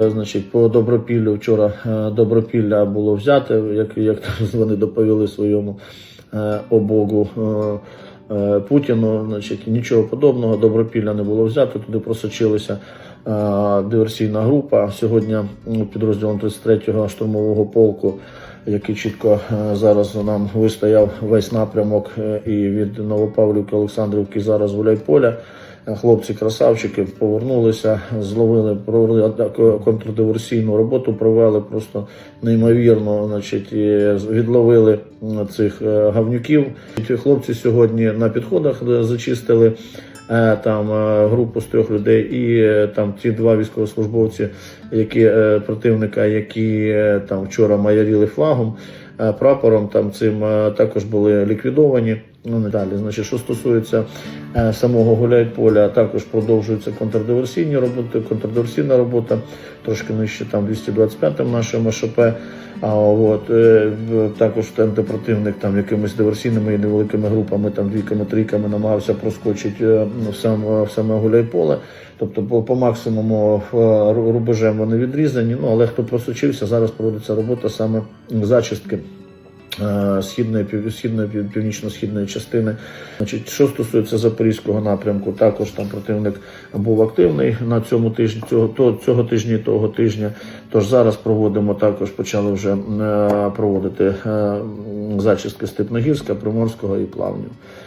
Е, Значить, по Добропіллю вчора е, Добропілля було взяте, як, як вони доповіли своєму е, обогу Путіну. Значить, нічого подобного, Добропілля не було взято, туди просочилися е, диверсійна група. Сьогодні підрозділом 33-го штурмового полку, який чітко е, зараз нам вистояв весь напрямок е, і від Новопавлівки Олександрівки зараз Гуляйполя. Хлопці красавчики повернулися, зловили, провели контрдиверсійну роботу, провели просто неймовірно. Значить, відловили цих е, гавнюків. Хлопці сьогодні на підходах е, зачистили е, там е, групу з трьох людей, і е, там ті два військовослужбовці, які е, противника, які е, там вчора майоріли флагом. е, Прапором там цим е, також були ліквідовані. Ну далі. Значить, що стосується е, самого Гуляйполя, також продовжуються контрдиверсійні роботи, контрдиверсійна робота, трошки нижче там 225-м нашого МШП. А от е, також антипротивник там якимись диверсійними і невеликими групами, там двійками, трійками намагався проскочити е, в сам в саме Гуляйполе. Тобто по, по максимуму е, рубежем вони відрізані. Ну але хто просочився, зараз проводиться робота саме зачистки східної, східної північно-східної частини. Значить, що стосується запорізького напрямку, також там противник був активний на цьому тижні, цього, то, цього тижня і того тижня. Тож зараз проводимо також, почали вже е, проводити е, зачистки Степногірська, Приморського і Плавнів.